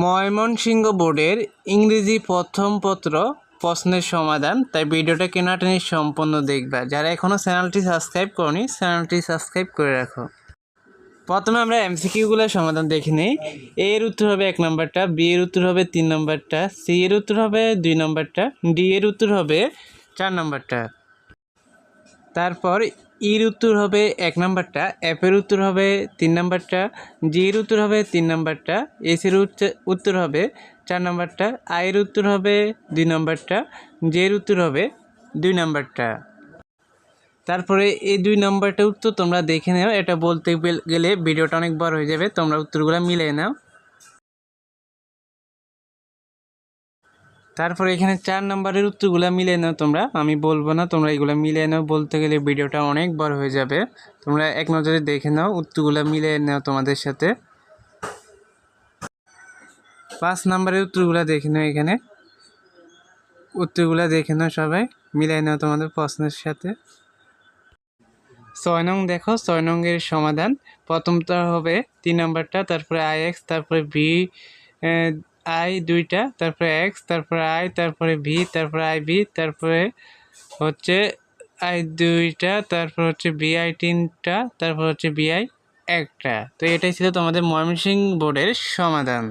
ময়মনসিংহ বোর্ডের ইংরেজি প্রথম পত্র প্রশ্নের সমাধান। তাই ভিডিওটা কেনাটেনি সম্পূর্ণ দেখবা। যারা এখনও চ্যানেলটি সাবস্ক্রাইব করনি, চ্যানেলটি সাবস্ক্রাইব করে রাখো। প্রথমে আমরা এমসিকিউগুলোর সমাধান দেখে নিই। এ এর উত্তর হবে এক নম্বরটা, বি এর উত্তর হবে তিন নম্বরটা, সি এর উত্তর হবে দুই নম্বরটা, ডি এর উত্তর হবে চার নম্বরটা। তারপর ইর উত্তর হবে এক নাম্বারটা এর উত্তর হবে তিন নাম্বারটা, জি এর উত্তর হবে তিন নাম্বারটা, এস এর উচ্চ- উত্তর হবে চার নাম্বারটা আয়ের উত্তর হবে দুই নাম্বারটা জের উত্তর হবে দুই নাম্বারটা। তারপরে এই দুই নাম্বারটা উত্তর তোমরা দেখে নাও, এটা বলতে গেলে ভিডিওটা অনেক বড় হয়ে যাবে, তোমরা উত্তরগুলো মিলিয়ে নাও। তারপরে এখানে চার নম্বরের উত্তরগুলো মিলিয়ে নাও তোমরা। আমি বলব না, তোমরা এগুলো মিলিয়ে নাও, বলতে গেলে ভিডিওটা অনেক বড় হয়ে যাবে। তোমরা এক নজরে দেখে নাও, উত্তরগুলো মিলিয়ে নাও তোমাদের সাথে। পাঁচ নম্বরের উত্তরগুলো দেখে নাও এখানে। উত্তরগুলো দেখে নাও সবাই, মিলিয়ে নাও তোমাদের প্রশ্নের সাথে। ছয় নং দেখো, ছয় নংয়ের সমাধান। প্রথমটা হবে তিন নম্বরটা, তারপরে আই এক্স, তারপরে ভি আই দুইটা, তারপরে এক্স, তারপরে আই, তারপরে ভি, তারপরে আই ভি, তারপরে হচ্ছে আই দুইটা, তারপর হচ্ছে বিআই তিনটা, তারপর হচ্ছে বিআই একটা। তো এটাই ছিল তোমাদের ময়মনসিংহ বোর্ডের সমাধান।